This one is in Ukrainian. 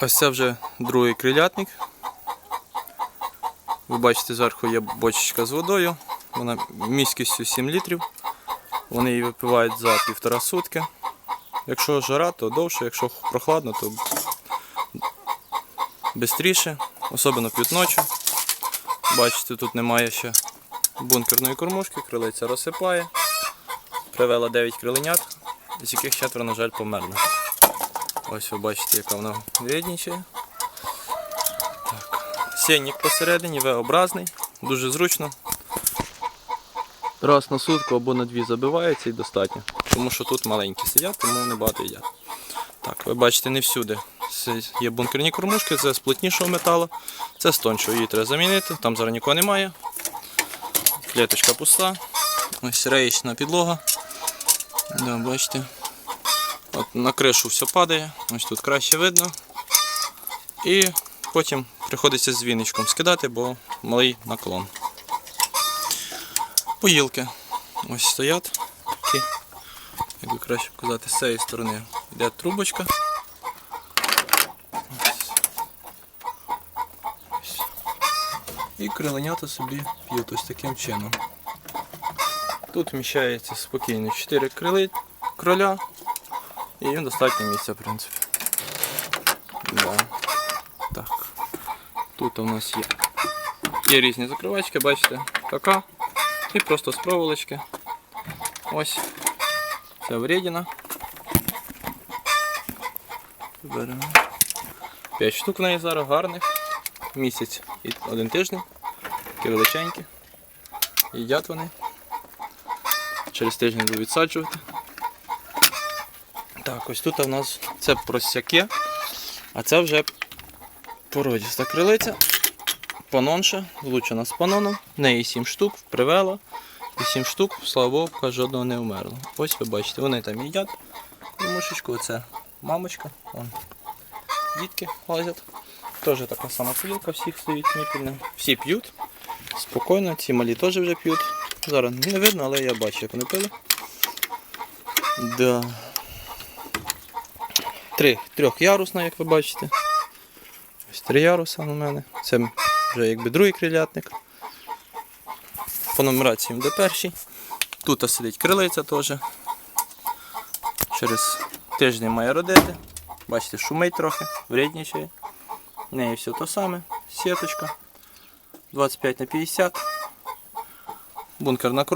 Ось це вже другий крилятник. Ви бачите, зверху є бочечка з водою. Вона міськістю 7 літрів. Вони її випивають за півтора сутки. Якщо жара, то довше, якщо прохладно, то швидше, особливо п'ють ночі. Бачите, тут немає ще бункерної кормушки, крилиця розсипає. Привела 9 криленят, з яких четверо, на жаль, померли. Ось ви бачите, яка вона вреднічає. Сінник посередині, V-образний, дуже зручно. Раз на сутку або на дві забивається і достатньо. Тому що тут маленькі сидять, тому вони багато їдять. Так, ви бачите, не всюди. Це є бункерні кормушки, це з плотнішого металу, це з тоншого, її треба замінити, там зараз нікого немає. Клеточка пуста. Ось реєчна підлога. Да, бачите. От на кришу все падає, ось тут краще видно. І потім приходиться з віничком скидати, бо малий наклон. Поїлки ось стоять такі, як би краще показати, з цієї сторони йде трубочка. І криленята собі п'ють ось таким чином. Тут вміщається спокійно 4 крили, кроля і достатньо місця, в принципі. Да. Так. Тут у нас є, є різні закривачки, бачите, така. І просто з проволочки. Ось. Це вредіна. Беремо. 5 штук в неї зараз гарних. Місяць і один тиждень. Такі величенькі. Їдять вони. Через тиждень буду відсаджувати. Так, ось тут у нас це просяки, а це вже породіста крилиця. Панонша, влучена з паноном. В неї 7 штук, привела. І 7 штук, слава Богу, жодного не вмерло. Ось ви бачите, вони там їдять. Мушечку, оце мамочка. Вон. Дітки лазять. Теж така сама полілка, всіх стоїть ніпільна. Всі п'ють. Спокійно, ці малі теж вже п'ють. Зараз не видно, але я бачу, як вони пили. Да. Три, трьохярусна, як ви бачите. Ось три яруса у мене. Це вже якби другий крилятник. По нумерації де перший. Тут сидить крилиця теж. Через тиждень має родити. Бачите, шумить трохи, вреднічає. В неї все те саме. Сіточка. 25 на 50. Бункер на круг.